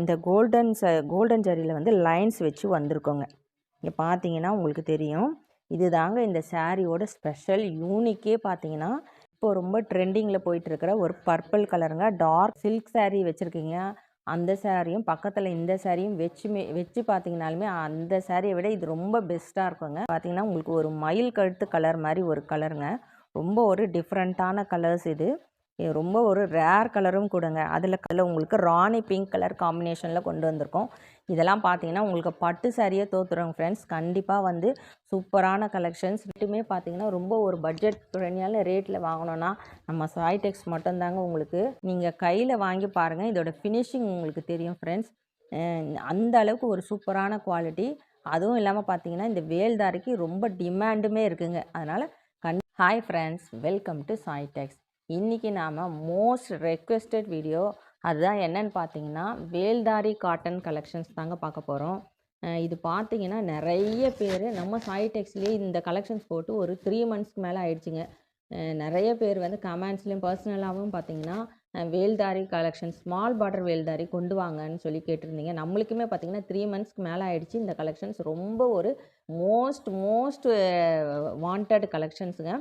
இந்த கோல்டன் ச கோல்டன் ஜரியில் வந்து லைன்ஸ் வச்சு வந்திருக்கோங்க. இங்கே பார்த்தீங்கன்னா உங்களுக்கு தெரியும். இது தாங்க இந்த சாரியோட ஸ்பெஷல் யூனிக்கே பார்த்தீங்கன்னா இப்போ ரொம்ப ட்ரெண்டிங்கில் போயிட்டுருக்கிற ஒரு பர்பிள் கலருங்க. டார்க் சில்க் சாரீ வச்சுருக்கீங்க. அந்த சாரியும் பக்கத்தில் இந்த சாரியும் வச்சுமே வச்சு பார்த்தீங்கனாலுமே அந்த சாரியை விட இது ரொம்ப பெஸ்ட்டாக இருக்குங்க. பார்த்தீங்கன்னா உங்களுக்கு ஒரு மயில் கழுத்து கலர் மாதிரி ஒரு கலருங்க. ரொம்ப ஒரு டிஃப்ரெண்ட்டான கலர்ஸ் இது. ரொம்ப ஒரு ரேர் கலரும் கொடுங்க. அதில் கலர் உங்களுக்கு ராணி பிங்க் கலர் காம்பினேஷனில் கொண்டு வந்திருக்கோம். இதெல்லாம் பார்த்தீங்கன்னா உங்களுக்கு பட்டு சாரியே தோத்துறோங்க ஃப்ரெண்ட்ஸ் கண்டிப்பாக வந்து சூப்பரான கலெக்ஷன்ஸ் மட்டுமே பார்த்தீங்கன்னா ரொம்ப ஒரு பட்ஜெட் ஃப்ரெண்ட்லியான ரேட்டில் வாங்கினோன்னா நம்ம சாய்டெக்ஸ் மட்டும்தாங்க உங்களுக்கு. நீங்கள் கையில் வாங்கி பாருங்கள் இதோட ஃபினிஷிங் உங்களுக்கு தெரியும் ஃப்ரெண்ட்ஸ் அந்த அளவுக்கு ஒரு சூப்பரான குவாலிட்டி அதுவும் இல்லாமல் பார்த்தீங்கன்னா இந்த வேல்தாரிக்கு ரொம்ப டிமாண்டுமே இருக்குங்க. அதனால் கண் hi friends welcome to Saitex இன்றைக்கி நாம் மோஸ்ட் ரெக்வெஸ்டட் வீடியோ அதுதான் என்னன்னு பார்த்தீங்கன்னா வேல்தாரி காட்டன் கலெக்ஷன்ஸ் தாங்க பார்க்க போகிறோம் இது பார்த்தீங்கன்னா நிறைய பேர் நம்ம சாய்டெக்ஸ்லேயே இந்த கலெக்ஷன்ஸ் போட்டு ஒரு த்ரீ மந்த்ஸ்க்கு மேலே ஆயிடுச்சுங்க. நிறைய பேர் வந்து கமெண்ட்ஸ்லேயும் பர்சனலாகவும் பார்த்தீங்கன்னா Veldhari collection small border Veldhari கொண்டு வாங்கன்னு சொல்லி கேட்டிருந்தீங்க. நம்மளுக்குமே பார்த்தீங்கன்னா த்ரீ மந்த்ஸ்க்கு மேலே ஆயிடுச்சு. இந்த கலெக்ஷன்ஸ் ரொம்ப ஒரு மோஸ்ட் மோஸ்ட் வாண்டட் கலெக்ஷன்ஸுங்க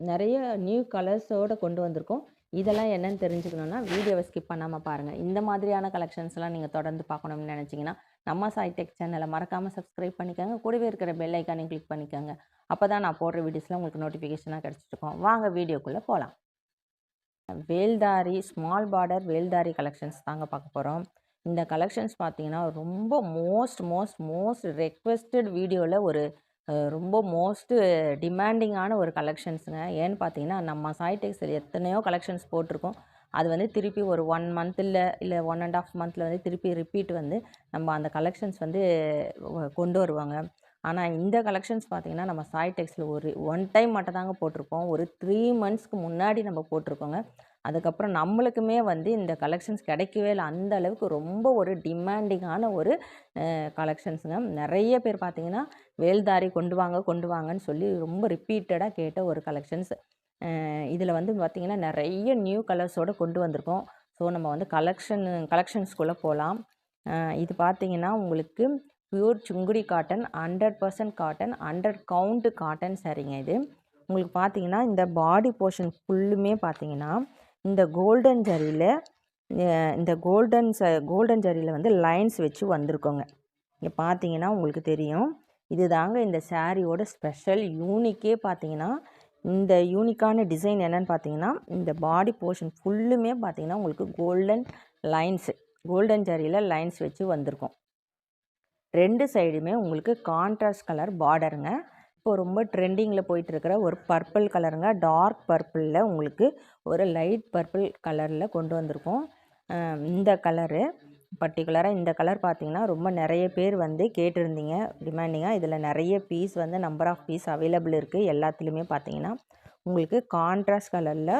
நிறைய நியூ கலர்ஸோடு கொண்டு வந்திருக்கோம். இதெல்லாம் என்னென்னு தெரிஞ்சுக்கணுன்னா வீடியோவை ஸ்கிப் பண்ணாமல் பாருங்கள் இந்த மாதிரியான கலெக்ஷன்ஸ்லாம் நீங்கள் தொடர்ந்து பார்க்கணும்னு நினச்சிங்கன்னா நம்ம சாய்டெக் சேனலை மறக்காமல் சப்ஸ்கிரைப் பண்ணிக்கோங்க. கூடவே இருக்கிற பெல் ஐக்கானையும் கிளிக் பண்ணிக்கோங்க. அப்போ தான் நான் போடுற வீடியோஸ்லாம் உங்களுக்கு நோட்டிஃபிகேஷனாக கிடச்சிட்ருக்கோம் வாங்க வீடியோக்குள்ளே போகலாம் Veldhari small border Veldhari collections தாங்க பார்க்க போகிறோம் இந்த கலெக்ஷன்ஸ் பார்த்தீங்கன்னா ரொம்ப மோஸ்ட் மோஸ்ட் மோஸ்ட் ரெக்வெஸ்டட் வீடியோவில் ஒரு ரொம்ப மோஸ்ட்டு டிமாண்டிங்கான ஒரு கலெக்ஷன்ஸுங்க. ஏன்னு பார்த்தீங்கன்னா நம்ம சாய்டெக்ஸில் எத்தனையோ கலெக்ஷன்ஸ் போட்டிருக்கோம். அது வந்து திருப்பி ஒரு ஒன் மந்த்தில் இல்லை ஒன் அண்ட் ஆஃப் மந்தில் வந்து திருப்பி ரிப்பீட் வந்து நம்ம அந்த கலெக்ஷன்ஸ் வந்து கொண்டு வருவாங்க. ஆனால் இந்த கலெக்ஷன்ஸ் பார்த்தீங்கன்னா நம்ம சாய்டெக்ஸில் ஒரு ஒன் டைம் மட்டும் தாங்க போட்டிருப்போம். ஒரு த்ரீ மந்த்ஸ்க்கு முன்னாடி நம்ம போட்டிருக்கோங்க. அதுக்கப்புறம் நம்மளுக்குமே வந்து இந்த கலெக்ஷன்ஸ் கிடைக்கவே இல்லை. அந்த அளவுக்கு ரொம்ப ஒரு டிமாண்டிங்கான ஒரு கலெக்ஷன்ஸுங்க நிறைய பேர் பார்த்தீங்கன்னா வேல்தாரி கொண்டு வாங்க கொண்டு வாங்கன்னு சொல்லி ரொம்ப ரிப்பீட்டடாக கேட்ட ஒரு கலெக்ஷன்ஸ் இதில் வந்து பார்த்திங்கன்னா நிறைய நியூ கலர்ஸோடு கொண்டு வந்திருக்கோம். ஸோ நம்ம வந்து கலெக்ஷன் கலெக்ஷன்ஸ்குள்ளே போகலாம் இது பார்த்தீங்கன்னா உங்களுக்கு pure Sungudi cotton hundred percent cotton hundred count cotton சரிங்க இது. உங்களுக்கு பார்த்தீங்கன்னா இந்த பாடி போர்ஷன் ஃபுல்லுமே பார்த்தீங்கன்னா இந்த கோல்டன் ஜரியில் இந்த கோல்டன் ச கோல்டன் ஜரியில் வந்து லைன்ஸ் வச்சு வந்திருக்கோங்க. இங்கே பார்த்தீங்கன்னா உங்களுக்கு தெரியும். இது தாங்க இந்த சாரியோட ஸ்பெஷல் யூனிக்கே பார்த்தீங்கன்னா இந்த யூனிக்கான டிசைன் என்னன்னு பார்த்தீங்கன்னா இந்த பாடி போர்ஷன் ஃபுல்லுமே பார்த்தீங்கன்னா உங்களுக்கு கோல்டன் லைன்ஸு கோல்டன் ஜரியில் லைன்ஸ் வச்சு வந்திருக்கும். ரெண்டு சைடுமே உங்களுக்கு கான்ட்ராஸ்ட் கலர் பார்டருங்க இப்போ ரொம்ப ட்ரெண்டிங்கில் போயிட்டுருக்கிற ஒரு பர்பிள் கலருங்க. டார்க் பர்பிளில் உங்களுக்கு ஒரு லைட் பர்பிள் கலரில் கொண்டு வந்திருக்கோம். இந்த கலரு பர்டிகுலராக இந்த கலர் பார்த்திங்கன்னா ரொம்ப நிறைய பேர் வந்து கேட்டிருந்தீங்க டிமாண்டிங்காக இதில் நிறைய பீஸ் வந்து நம்பர் ஆஃப் பீஸ் அவைலபிள் இருக்குது எல்லாத்துலேயுமே பார்த்தீங்கன்னா உங்களுக்கு கான்ட்ராஸ்ட் கலரில்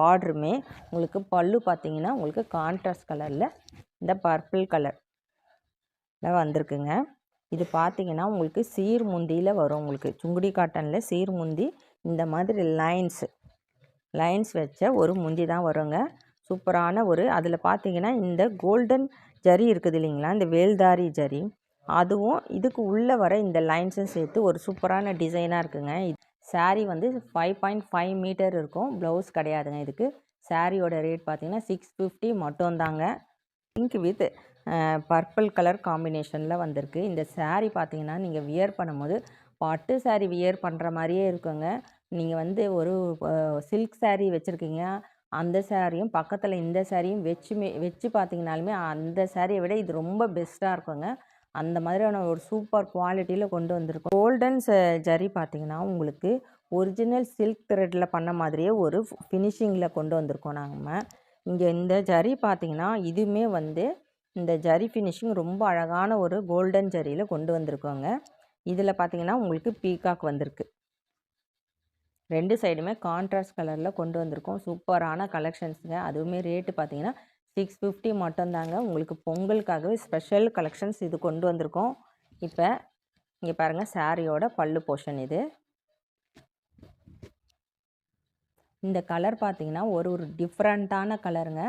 பார்டருமே உங்களுக்கு பல்லு பார்த்தீங்கன்னா உங்களுக்கு கான்ட்ராஸ்ட் கலரில் இந்த பர்பிள் கலர் வந்திருக்குங்க. இது பார்த்தீங்கன்னா உங்களுக்கு சீர்முந்தியில் வரும் உங்களுக்கு. சுங்குடி காட்டனில் சீர்முந்தி இந்த மாதிரி லைன்ஸ். லைன்ஸ் வச்ச ஒரு முந்தி தான் வருங்க. சூப்பரான ஒரு அதில் பார்த்தீங்கன்னா இந்த கோல்டன் ஜரி இருக்குது இல்லைங்களா? இந்த வேல்தாரி ஜரி. அதுவும் இதுக்கு உள்ளே வர இந்த லைன்ஸும் சேர்த்து ஒரு சூப்பரான டிசைனாக இருக்குங்க. saree வந்து ஃபைவ் பாயிண்ட் ஃபைவ் மீட்டர் இருக்கும். ப்ளவுஸ் கிடையாதுங்க இதுக்கு. சாரியோட ரேட் பார்த்திங்கன்னா சிக்ஸ் ஃபிஃப்டி மட்டும்தாங்க. பிங்க் வித் பர்பிள் கலர் காம்பினேஷனில் வந்திருக்கு. இந்த சாரீ பார்த்தீங்கன்னா நீங்கள் வியர் பண்ணும்போது பட்டு சாரீ வியர் பண்ணுற மாதிரியே இருக்குங்க. நீங்கள் வந்து ஒரு சில்க் சாரீ வச்சுருக்கீங்க. அந்த சாரியும் பக்கத்தில் இந்த சாரியும் வச்சுமே வச்சு பார்த்தீங்கனாலுமே அந்த சாரியை விட இது ரொம்ப பெஸ்ட்டாக இருக்குங்க. அந்த மாதிரியான ஒரு சூப்பர் குவாலிட்டியில் கொண்டு வந்திருக்கும். கோல்டன் ஜரி பார்த்திங்கன்னா உங்களுக்கு ஒரிஜினல் சில்க் த்ரெட்டில் பண்ண மாதிரியே ஒரு ஃபினிஷிங்கில் கொண்டு வந்திருக்கோம் நாங்கள் இங்கே இந்த ஜரி பார்த்திங்கன்னா இதுவுமே வந்து இந்த ஜரி ஃபினிஷிங் ரொம்ப அழகான ஒரு கோல்டன் ஜரியில் கொண்டு வந்திருக்கோங்க. இதில் பார்த்தீங்கன்னா உங்களுக்கு பீகாக் வந்திருக்கு. ரெண்டு சைடுமே கான்ட்ராஸ்ட் கலரில் கொண்டு வந்திருக்கோம். சூப்பரான கலெக்ஷன்ஸுங்க அதுவுமே ரேட்டு பார்த்தீங்கன்னா சிக்ஸ் ஃபிஃப்டி மட்டும்தாங்க. உங்களுக்கு பொங்கலுக்காகவே ஸ்பெஷல் கலெக்ஷன்ஸ் இது கொண்டு வந்திருக்கோம். இப்போ இங்கே பாருங்கள் சாரியோட பல்லு போர்ஷன் இது. இந்த கலர் பார்த்தீங்கன்னா ஒரு ஒரு டிஃப்ரெண்ட்டான கலருங்க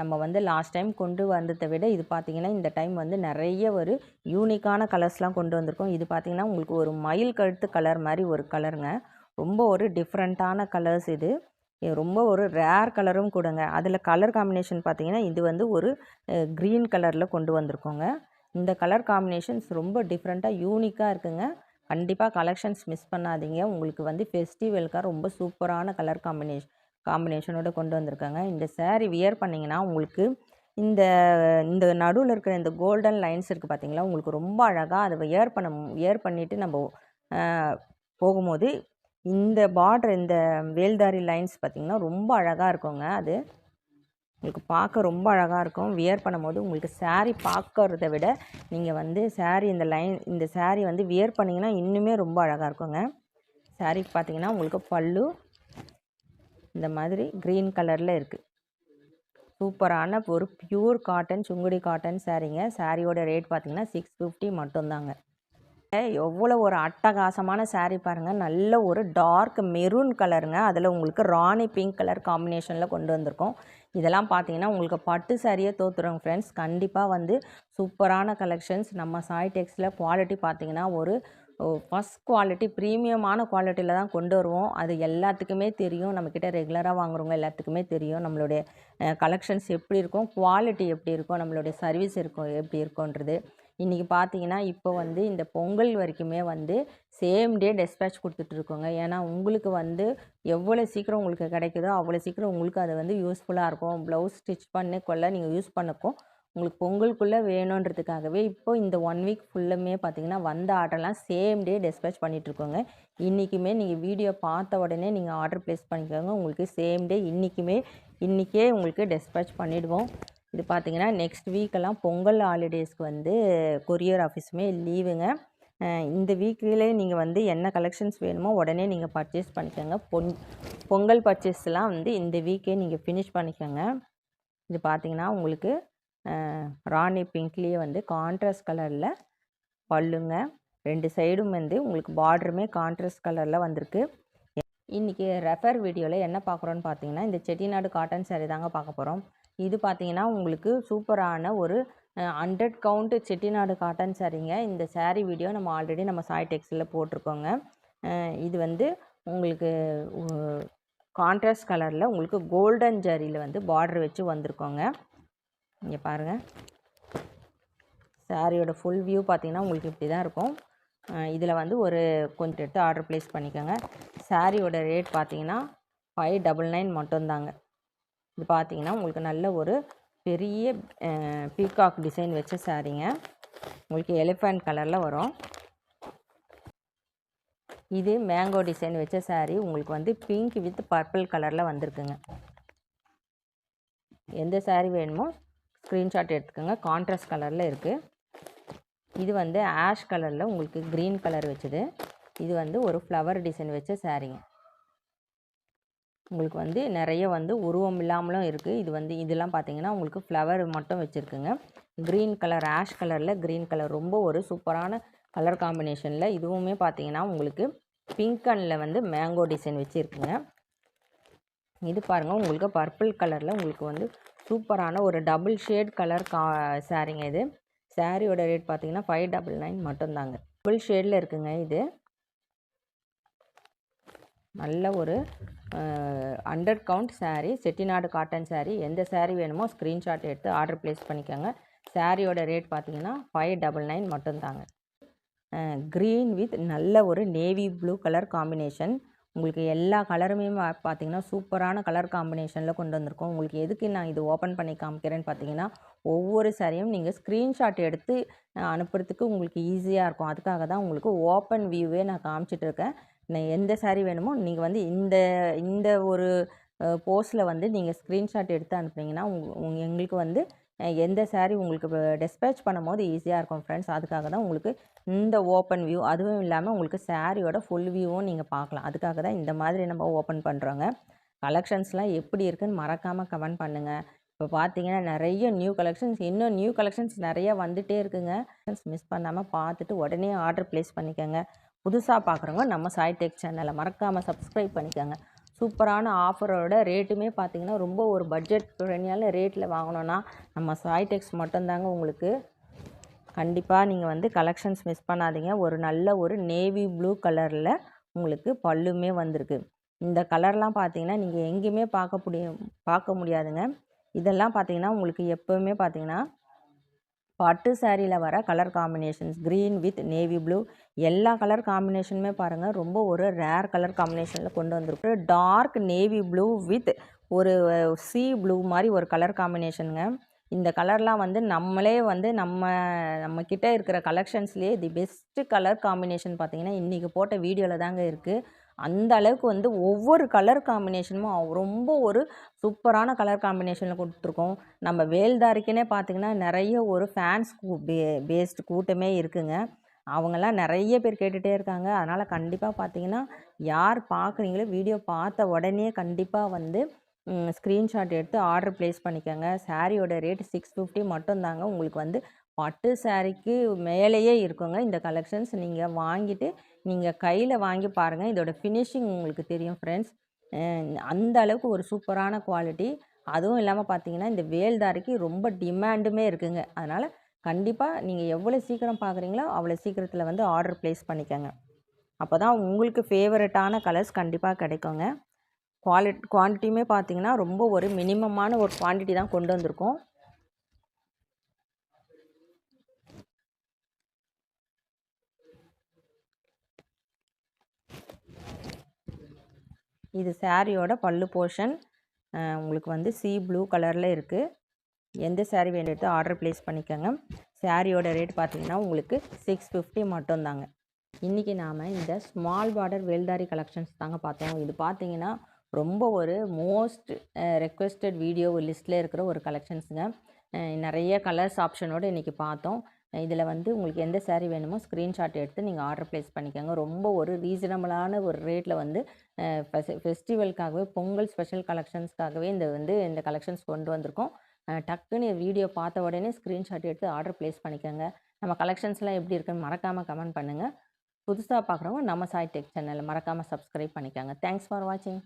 நம்ம வந்து லாஸ்ட் டைம் கொண்டு வந்ததை விட இது பார்த்திங்கன்னா இந்த டைம் வந்து நிறைய ஒரு யூனிக்கான கலர்ஸ்லாம் கொண்டு வந்திருக்கோம். இது பார்த்திங்கன்னா உங்களுக்கு ஒரு மயில் கழுத்து கலர் மாதிரி ஒரு கலருங்க ரொம்ப ஒரு டிஃப்ரெண்ட்டான கலர்ஸ் இது. ரொம்ப ஒரு ரேர் கலரும் கொடுங்க. அதில் கலர் காம்பினேஷன் பார்த்திங்கன்னா இது வந்து ஒரு க்ரீன் கலரில் கொண்டு வந்திருக்கோங்க. இந்த கலர் காம்பினேஷன்ஸ் ரொம்ப டிஃப்ரெண்ட்டாக யூனிக்காக இருக்குங்க. கண்டிப்பாக கலெக்ஷன்ஸ் மிஸ் பண்ணாதீங்க. உங்களுக்கு வந்து ஃபெஸ்டிவலுக்காக ரொம்ப சூப்பரான கலர் காம்பினேஷன் காம்பினேஷனோட கொண்டு வந்திருக்காங்க. இந்த சேரீ வியர் பண்ணிங்கன்னா உங்களுக்கு இந்த இந்த நடுவில் இருக்கிற இந்த கோல்டன் லைன்ஸ் இருக்குது பார்த்தீங்களா உங்களுக்கு ரொம்ப அழகாக அதை வியர் பண்ண வியர் பண்ணிவிட்டு நம்ம போகும்போது இந்த பார்டர் இந்த வேல்தாரி லைன்ஸ் பார்த்திங்கன்னா ரொம்ப அழகாக இருக்குங்க. அது உங்களுக்கு பார்க்க ரொம்ப அழகாக இருக்கும். வியர் பண்ணும்போது உங்களுக்கு சாரீ பார்க்கறத விட நீங்கள் வந்து சாரீ இந்த லைன் இந்த சாரீ வந்து வியர் பண்ணிங்கன்னா இன்னுமே ரொம்ப அழகாக இருக்குங்க. Saree பார்த்தீங்கன்னா உங்களுக்கு பல்லு இந்த மாதிரி க்ரீன் கலரில் இருக்குது சூப்பரான ஒரு பியூர் காட்டன் சுங்குடி காட்டன் சாரீங்க சாரியோட ரேட் பார்த்தீங்கன்னா சிக்ஸ் ஃபிஃப்டி மட்டும்தாங்க. எவ்வளோ ஒரு அட்டகாசமான சாரீ பாருங்கள் நல்ல ஒரு டார்க் மெரூன் கலருங்க அதில் உங்களுக்கு ராணி பிங்க் கலர் காம்பினேஷனில் கொண்டு வந்திருக்கோம். இதெல்லாம் பார்த்தீங்கன்னா உங்களுக்கு பட்டு சாரியே தோத்துறோங்க ஃப்ரெண்ட்ஸ் கண்டிப்பாக வந்து சூப்பரான கலெக்ஷன்ஸ் நம்ம சாய் டெக்ஸில் குவாலிட்டி பார்த்தீங்கன்னா ஒரு ஃபஸ்ட் குவாலிட்டி ப்ரீமியமான குவாலிட்டியில் தான் கொண்டு வருவோம். அது எல்லாத்துக்குமே தெரியும். நம்மக்கிட்ட ரெகுலராக வாங்குறவங்க எல்லாத்துக்குமே தெரியும். நம்மளுடைய கலெக்ஷன்ஸ் எப்படி இருக்கும்? குவாலிட்டி எப்படி இருக்கும்? நம்மளுடைய சர்வீஸ் இருக்கும் எப்படி இருக்கும்ன்றது. இன்றைக்கி பார்த்தீங்கன்னா இப்போ வந்து இந்த பொங்கல் வரைக்குமே வந்து சேம் டே டெஸ்பேச் கொடுத்துட்ருக்கோங்க ஏன்னா உங்களுக்கு வந்து எவ்வளோ சீக்கிரம் உங்களுக்கு கிடைக்குதோ அவ்வளோ சீக்கிரம் உங்களுக்கு அது வந்து யூஸ்ஃபுல்லாக இருக்கும். ப்ளவுஸ் ஸ்டிச் பண்ணி கொள்ள நீங்கள் யூஸ் பண்ணக்கும். உங்களுக்கு பொங்கலுக்குள்ளே வேணுன்றதுக்காகவே இப்போ இந்த ஒன் வீக் ஃபுல்லுமே பார்த்தீங்கன்னா வந்த ஆர்டர்லாம் சேம் டே டெஸ்பேச் பண்ணிகிட்ருக்கோங்க இன்றைக்குமே நீங்கள் வீடியோ பார்த்த உடனே நீங்கள் ஆர்டர் ப்ளேஸ் பண்ணிக்கோங்க. உங்களுக்கு சேம் டே இன்றைக்குமே இன்றைக்கே உங்களுக்கு டெஸ்பேச் பண்ணிவிடுவோம் இது பார்த்திங்கன்னா நெக்ஸ்ட் வீக்கெல்லாம் பொங்கல் ஹாலிடேஸ்க்கு வந்து கொரியர் ஆஃபீஸுமே லீவுங்க இந்த வீக்லேயே நீங்கள் வந்து என்ன கலெக்ஷன்ஸ் வேணுமோ உடனே நீங்கள் பர்ச்சேஸ் பண்ணிக்கோங்க. பொங் பொங்கல் பர்ச்சேஸ்லாம் வந்து இந்த வீக்கே நீங்கள் ஃபினிஷ் பண்ணிக்கோங்க. இது பார்த்தீங்கன்னா உங்களுக்கு ராணி பிங்க்லேயே வந்து கான்ட்ராஸ்ட் கலரில் பல்லுங்க. ரெண்டு சைடும் வந்து உங்களுக்கு பார்டருமே கான்ட்ராஸ்ட் கலரில் வந்திருக்கு. இன்றைக்கி ரெஃபர் வீடியோவில் என்ன பார்க்குறோன்னு பார்த்தீங்கன்னா இந்த செட்டிநாடு காட்டன் saree தாங்க பார்க்க போகிறோம் இது பார்த்தீங்கன்னா உங்களுக்கு சூப்பரான ஒரு ஹண்ட்ரட் கவுண்ட் செட்டிநாடு காட்டன் சாரீங்க இந்த சாரீ வீடியோ நம்ம ஆல்ரெடி நம்ம சாய் டெக்ஸில் போட்டிருக்கோங்க. இது வந்து உங்களுக்கு கான்ட்ராஸ்ட் கலரில் உங்களுக்கு கோல்டன் ஜரியில் வந்து பார்டர் வச்சு வந்திருக்கோங்க. இங்கே பாருங்கள் சாரியோட ஃபுல் வியூ பார்த்தீங்கன்னா உங்களுக்கு இப்படி தான் இருக்கும் இதில் வந்து ஒரு கொஞ்சம் எடுத்து ஆர்டர் ப்ளேஸ் பண்ணிக்கோங்க. சாரியோட ரேட் பார்த்தீங்கன்னா ஃபைவ் டபுள் நைன் மட்டும்தாங்க. இது பார்த்தீங்கன்னா உங்களுக்கு நல்ல ஒரு பெரிய பீகாக் டிசைன் வச்ச சாரீங்க. உங்களுக்கு எலிஃபண்ட் கலரில் வரும். இது மேங்கோ டிசைன் வச்ச சாரீ உங்களுக்கு வந்து பிங்க் வித் பர்பிள் கலரில் வந்திருக்குங்க. எந்த சாரீ வேணுமோ ஸ்க்ரீன்ஷாட் எடுத்துக்கோங்க. கான்ட்ராஸ்ட் கலரில் இருக்குது இது வந்து ஆஷ் கலரில் உங்களுக்கு க்ரீன் கலர் வச்சது. இது வந்து ஒரு ஃப்ளவர் டிசைன் வச்ச சாரீங்க உங்களுக்கு வந்து நிறைய வந்து உருவம் இல்லாமலும் இருக்குது இது வந்து இதெல்லாம் பார்த்தீங்கன்னா உங்களுக்கு ஃப்ளவர் மட்டும் வச்சுருக்குங்க. க்ரீன் கலர் ஆஷ் கலரில் க்ரீன் கலர் ரொம்ப ஒரு சூப்பரான கலர் காம்பினேஷனில் இதுவுமே பார்த்தீங்கன்னா உங்களுக்கு பிங்க் அண்டில் வந்து மேங்கோ டிசைன் வச்சுருக்குங்க. இது பாருங்கள் உங்களுக்கு பர்பிள் கலரில் உங்களுக்கு வந்து சூப்பரான ஒரு டபுள் ஷேட் கலர் கா சாரீங்க இது. சாரியோட ரேட் பார்த்தீங்கன்னா ஃபைவ் டபுள் நைன் மட்டும்தாங்க. டபுள் ஷேடில் இருக்குங்க இது. நல்ல ஒரு under count saree Chettinadu cotton saree எந்த சாரீ வேணுமோ ஸ்க்ரீன்ஷாட் எடுத்து ஆர்டர் ப்ளேஸ் பண்ணிக்கோங்க. சாரியோட ரேட் பார்த்தீங்கன்னா ஃபைவ் டபுள் நைன் மட்டும்தாங்க. க்ரீன் வித் நல்ல ஒரு நேவி ப்ளூ கலர் காம்பினேஷன் உங்களுக்கு எல்லா கலருமே பார்த்தீங்கன்னா சூப்பரான கலர் காம்பினேஷனில் கொண்டு வந்திருக்கோம். உங்களுக்கு எதுக்கு நான் இது ஓப்பன் பண்ணி காமிக்கிறேன்னு பார்த்தீங்கன்னா ஒவ்வொரு சாரியும் நீங்கள் ஸ்க்ரீன்ஷாட் எடுத்து அனுப்புறதுக்கு உங்களுக்கு ஈஸியாக இருக்கும். அதுக்காக தான் உங்களுக்கு ஓப்பன் வியூவே நான் காமிச்சிட்ருக்கேன் நான் எந்த சாரீ வேணுமோ நீங்கள் வந்து இந்த இந்த ஒரு போஸ்ட்டில் வந்து நீங்கள் ஸ்க்ரீன்ஷாட் எடுத்து அனுப்புனீங்கன்னா உங் எங்களுக்கு வந்து எந்த சாரீ உங்களுக்கு டெஸ்பேச் பண்ணும்போது ஈஸியாக இருக்கும் ஃப்ரெண்ட்ஸ் அதுக்காக தான் உங்களுக்கு இந்த ஓப்பன் வியூ அதுவும் இல்லாமல் உங்களுக்கு சாரியோட ஃபுல் வியூவும் நீங்கள் பார்க்கலாம். அதுக்காக தான் இந்த மாதிரி நம்ம ஓப்பன் பண்ணுறோங்க கலெக்ஷன்ஸ்லாம் எப்படி இருக்குன்னு மறக்காமல் கமெண்ட் பண்ணுங்கள் இப்போ பார்த்தீங்கன்னா நிறைய நியூ கலெக்ஷன்ஸ் இன்னும் நியூ கலெக்ஷன்ஸ் நிறையா வந்துகிட்டே இருக்குங்க. மிஸ் பண்ணாமல் பார்த்துட்டு உடனே ஆர்டர் ப்ளேஸ் பண்ணிக்கோங்க. புதுசாக பார்க்குறவங்க நம்ம சாய் டெக் சேனலை மறக்காமல் சப்ஸ்கிரைப் பண்ணிக்கோங்க. சூப்பரான ஆஃபரோட ரேட்டுமே பார்த்தீங்கன்னா ரொம்ப ஒரு பட்ஜெட் ஃப்ரெண்ட்லியான ரேட்டில் வாங்கினோன்னா நம்ம சாய்டெக்ஸ் மட்டும்தாங்க உங்களுக்கு. கண்டிப்பாக நீங்கள் வந்து கலெக்ஷன்ஸ் மிஸ் பண்ணாதீங்க. ஒரு நல்ல ஒரு நேவி ப்ளூ கலரில் உங்களுக்கு பல்லுமே வந்திருக்கு. இந்த கலர்லாம் பார்த்தீங்கன்னா நீங்கள் எங்கேயுமே பார்க்க முடியும் பார்க்க முடியாதுங்க. இதெல்லாம் பார்த்தீங்கன்னா உங்களுக்கு எப்போவுமே பார்த்தீங்கன்னா பட்டு சாரியில் வர colour combinations green with navy blue எல்லா கலர் காம்பினேஷனுமே பாருங்கள் ரொம்ப ஒரு ரேர் கலர் காம்பினேஷனில் கொண்டு வந்திருக்கு. டார்க் நேவி ப்ளூ வித் ஒரு சி ப்ளூ மாதிரி ஒரு கலர் காம்பினேஷனுங்க இந்த கலர்லாம் வந்து நம்மளே வந்து நம்ம நம்மக்கிட்ட இருக்கிற கலெக்ஷன்ஸ்லேயே தி பெஸ்ட்டு கலர் காம்பினேஷன் பார்த்தீங்கன்னா இன்றைக்கி போட்ட வீடியோவில் தாங்க இருக்குது அந்த அளவுக்கு வந்து ஒவ்வொரு கலர் காம்பினேஷனும் ரொம்ப ஒரு சூப்பரான கலர் காம்பினேஷனில் கொடுத்துருக்கோம். நம்ம வேல்தாரிக்குனே பார்த்திங்கன்னா நிறைய ஒரு ஃபேன்ஸ் பே பேஸ்டு கூட்டமே இருக்குங்க. அவங்கெல்லாம் நிறைய பேர் கேட்டுகிட்டே இருக்காங்க. அதனால் கண்டிப்பாக பார்த்தீங்கன்னா யார் பார்க்குறீங்களோ வீடியோ பார்த்த உடனே கண்டிப்பாக வந்து ஸ்க்ரீன்ஷாட் எடுத்து ஆர்டர் ப்ளேஸ் பண்ணிக்கோங்க. சாரியோட ரேட் சிக்ஸ் ஃபிஃப்டி மட்டும்தாங்க உங்களுக்கு வந்து பட்டு சாரிக்கு மேலேயே இருக்குங்க. இந்த கலெக்ஷன்ஸ் நீங்கள் வாங்கிட்டு நீங்கள் கையில் வாங்கி பாருங்கள் இதோட ஃபினிஷிங் உங்களுக்கு தெரியும் ஃப்ரெண்ட்ஸ் அந்த அளவுக்கு ஒரு சூப்பரான குவாலிட்டி அதுவும் இல்லாமல் பார்த்தீங்கன்னா இந்த வேல்தாரிக்கு ரொம்ப டிமாண்டுமே இருக்குங்க. அதனால் கண்டிப்பாக நீங்கள் எவ்வளோ சீக்கிரம் பார்க்குறீங்களோ அவ்வளோ சீக்கிரத்தில் வந்து ஆர்டர் ப்ளேஸ் பண்ணிக்கோங்க. அப்போ தான் உங்களுக்கு ஃபேவரட்டான கலர்ஸ் கண்டிப்பாக கிடைக்குங்க. குவாலிட் குவான்டிட்டியுமே பார்த்தீங்கன்னா ரொம்ப ஒரு மினிமமான ஒரு குவான்டிட்டி தான் கொண்டு வந்திருக்கோம். இது சாரியோட பல்லு போர்ஷன். உங்களுக்கு வந்து சி ப்ளூ கலரில் இருக்குது எந்த சாரீ வேண்டிட்டு ஆர்டர் ப்ளேஸ் பண்ணிக்கோங்க. சாரியோட ரேட் பார்த்தீங்கன்னா உங்களுக்கு சிக்ஸ் ஃபிஃப்டி மட்டும்தாங்க. இன்றைக்கி நாம் இந்த ஸ்மால் பார்டர் வேல்தாரி கலெக்ஷன்ஸ் தாங்க பார்த்தோம். இது பார்த்தீங்கன்னா ரொம்ப ஒரு மோஸ்ட் ரெக்வெஸ்டட் வீடியோ லிஸ்ட்டில் இருக்கிற ஒரு கலெக்ஷன்ஸுங்க. நிறைய கலர்ஸ் ஆப்ஷனோடு இன்றைக்கி பார்த்தோம். இதில் வந்து உங்களுக்கு எந்த சேரீ வேணுமோ ஸ்க்ரீன்ஷாட் எடுத்து நீங்கள் ஆர்டர் ப்ளேஸ் பண்ணிக்கோங்க. ரொம்ப ஒரு ரீசனபிளான ஒரு ரேட்டில் வந்து ஃபெஸ்டிவலுக்காகவே பொங்கல் ஸ்பெஷல் கலெக்ஷன்ஸ்க்காகவே இந்த வந்து இந்த கலெக்ஷன்ஸ் கொண்டு வந்திருக்கோம். டக்குன்னு வீடியோ பார்த்த உடனே ஸ்க்ரீன்ஷாட் எடுத்து ஆர்டர் ப்ளேஸ் பண்ணிக்கோங்க. நம்ம கலெக்ஷன்ஸ்லாம் எப்படி இருக்குன்னு மறக்காமல் கமெண்ட் பண்ணுங்கள் புதுசாக பார்க்குறவங்க நம்ம சாய் டெக் சேனலில் மறக்காமல் சப்ஸ்கிரைப் பண்ணிக்கோங்க. தேங்க்ஸ் ஃபார் வாட்சிங்